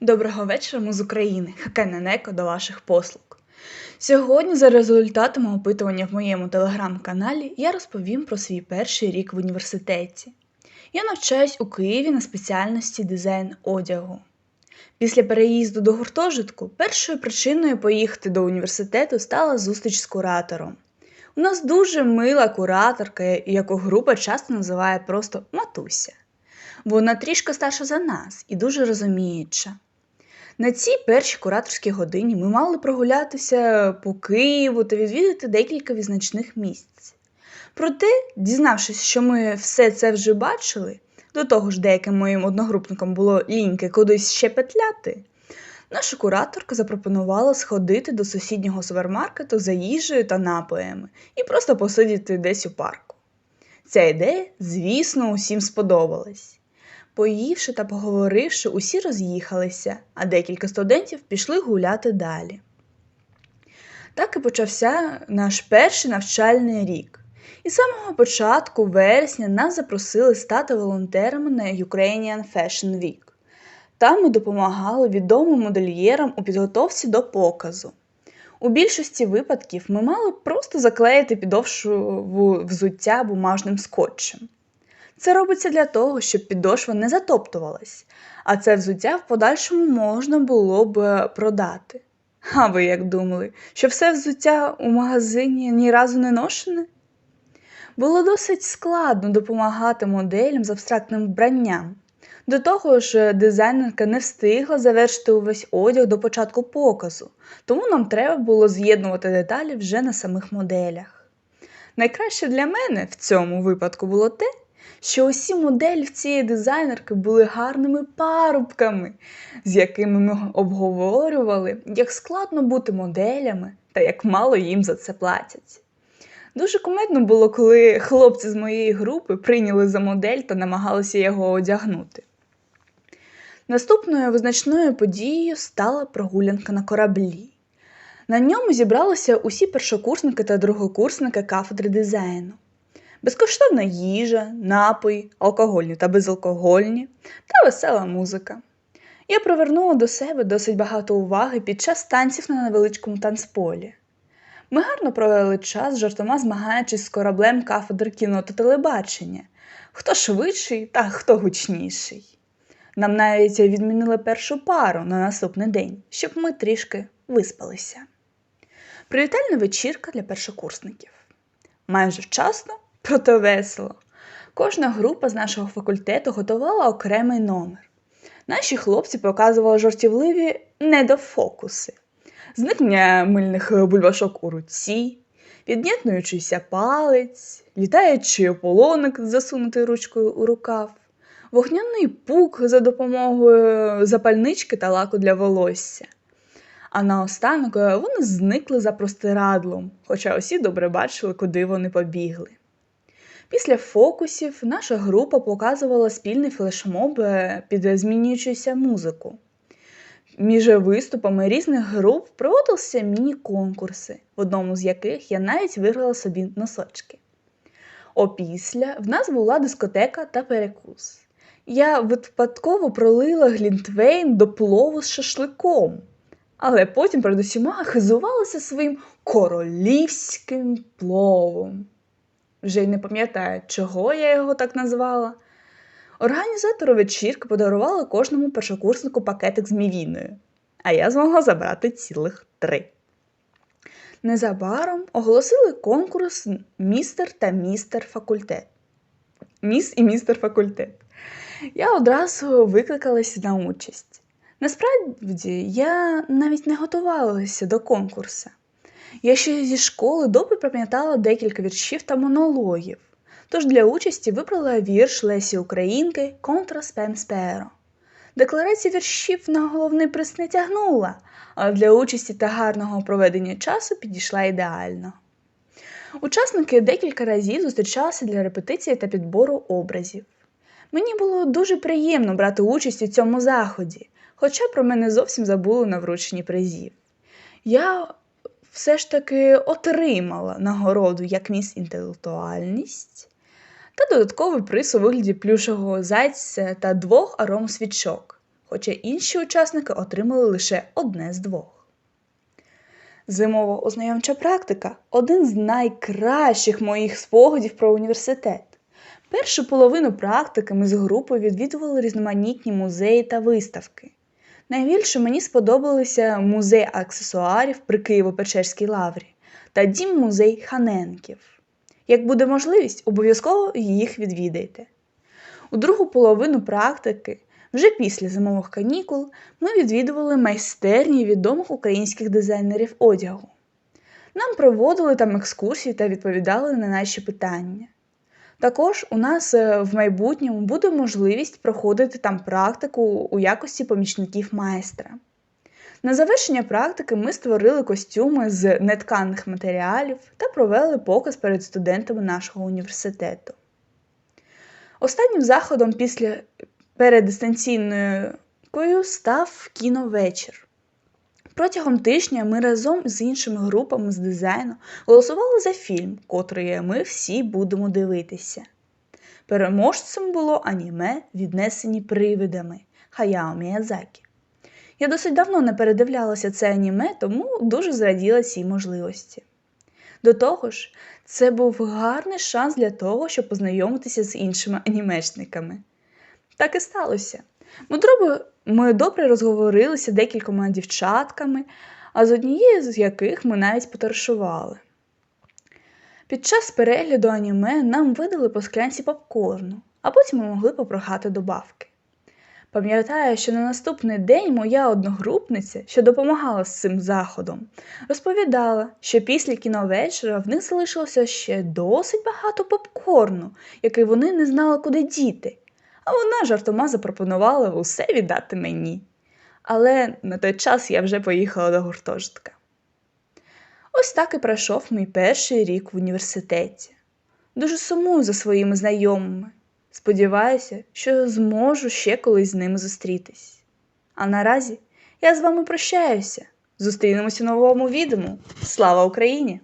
Доброго вечора, ми з України. Хакененеко до ваших послуг. Сьогодні, за результатами опитування в моєму телеграм-каналі, я розповім про свій перший рік в університеті. Я навчаюсь у Києві на спеціальності дизайн одягу. Після переїзду до гуртожитку першою причиною поїхати до університету стала зустріч з куратором. У нас дуже мила кураторка, яку група часто називає просто матуся. Вона трішки старша за нас і дуже розуміюча. На цій першій кураторській годині ми мали прогулятися по Києву та відвідати декілька визначних місць. Проте, дізнавшись, що ми все це вже бачили, до того ж деяким моїм одногрупникам було ліньки кудись ще петляти, наша кураторка запропонувала сходити до сусіднього супермаркету за їжею та напоями і просто посидіти десь у парку. Ця ідея, звісно, усім сподобалась. Поївши та поговоривши, усі роз'їхалися, а декілька студентів пішли гуляти далі. Так і почався наш перший навчальний рік. І з самого початку вересня нас запросили стати волонтерами на Ukrainian Fashion Week. Там ми допомагали відомим модельєрам у підготовці до показу. У більшості випадків ми мали просто заклеїти підошву взуття бумажним скотчем. Це робиться для того, щоб підошва не затоптувалась, а це взуття в подальшому можна було б е, продати. А ви як думали, що все взуття у магазині ні разу не ношене? Було досить складно допомагати моделям з абстрактним вбранням. До того ж, дизайнерка не встигла завершити увесь одяг до початку показу, тому нам треба було з'єднувати деталі вже на самих моделях. Найкраще для мене в цьому випадку було те, що усі моделі в цієї дизайнерки були гарними парубками, з якими ми обговорювали, як складно бути моделями та як мало їм за це платять. Дуже кумедно було, коли хлопці з моєї групи прийняли за модель та намагалися його одягнути. Наступною визначною подією стала прогулянка на кораблі. На ньому зібралися усі першокурсники та другокурсники кафедри дизайну безкоштовна їжа, напої, алкогольні та безалкогольні та весела музика. Я привернула до себе досить багато уваги під час танців на невеличкому танцполі. Ми гарно провели час, жартома змагаючись з кораблем кафедри кіно та телебачення, хто швидший та хто гучніший. Нам навіть відмінили першу пару на наступний день, щоб ми трішки виспалися. Привітальна вечірка для першокурсників. Майже вчасно проте весело. Кожна група з нашого факультету готувала окремий номер. Наші хлопці показували жартівливі недофокуси, зникнення мильних бульбашок у руці, від'єднуючийся палець, літаючий ополоник, засунутий ручкою у рукав, вогняний пук за допомогою запальнички та лаку для волосся. А наостанок вони зникли за простирадлом, хоча усі добре бачили, куди вони побігли. Після фокусів наша група показувала спільний флешмоб е, під змінюючуся музику. Між виступами різних груп проводилися міні-конкурси, в одному з яких я навіть виграла собі носочки. Опісля в нас була дискотека та перекус. Я випадково пролила глінтвейн до плову з шашликом, але потім перед усіма хизувалася своїм королівським пловом вже й не пам'ятаю, чого я його так назвала. Організатори вечірки подарували кожному першокурснику пакетик з мівіною, а я змогла забрати цілих три. Незабаром оголосили конкурс містер та містер факультет. Міс і містер факультет. Я одразу викликалася на участь. Насправді, я навіть не готувалася до конкурсу. Я ще зі школи добре пам'ятала декілька віршів та монологів, тож для участі вибрала вірш Лесі Українки «Контра спем сперо». Декларація віршів на головний приз не тягнула, але для участі та гарного проведення часу підійшла ідеально. Учасники декілька разів зустрічалися для репетиції та підбору образів. Мені було дуже приємно брати участь у цьому заході, хоча про мене зовсім забули на врученні призів. Я все ж таки отримала нагороду як міс інтелектуальність та додатковий приз у вигляді плюшового зайця та двох аром свічок. хоча інші учасники отримали лише одне з двох. Зимова ознайомча практика один з найкращих моїх спогадів про університет. Першу половину практики ми з групою відвідували різноманітні музеї та виставки. Найбільше мені сподобалися музей аксесуарів при Києво-Печерській лаврі та дім музей Ханенків. Як буде можливість, обов'язково їх відвідайте. У другу половину практики, вже після зимових канікул, ми відвідували майстерні відомих українських дизайнерів одягу. Нам проводили там екскурсії та відповідали на наші питання. Також у нас е, в майбутньому буде можливість проходити там практику у якості помічників майстра. На завершення практики ми створили костюми з нетканих матеріалів та провели показ перед студентами нашого університету. Останнім заходом після передистанційною став кіновечір. Протягом тижня ми разом з іншими групами з дизайну голосували за фільм, котрий ми всі будемо дивитися. Переможцем було аніме, віднесені привидами Хаяо Міязакі. Я досить давно не передивлялася це аніме, тому дуже зраділа цій можливості. До того ж, це був гарний шанс для того, щоб познайомитися з іншими анімешниками. Так і сталося. Ми добре, ми добре розговорилися декількома дівчатками, а з однією з яких ми навіть потаршували. Під час перегляду аніме нам видали по склянці попкорну, а потім ми могли попрохати добавки. Пам'ятаю, що на наступний день моя одногрупниця, що допомагала з цим заходом, розповідала, що після кіновечора в них залишилося ще досить багато попкорну, який вони не знали, куди діти, а вона жартома запропонувала усе віддати мені. Але на той час я вже поїхала до гуртожитка. Ось так і пройшов мій перший рік в університеті. Дуже сумую за своїми знайомими. Сподіваюся, що зможу ще колись з ними зустрітись. А наразі я з вами прощаюся. Зустрінемось у новому відео. Слава Україні!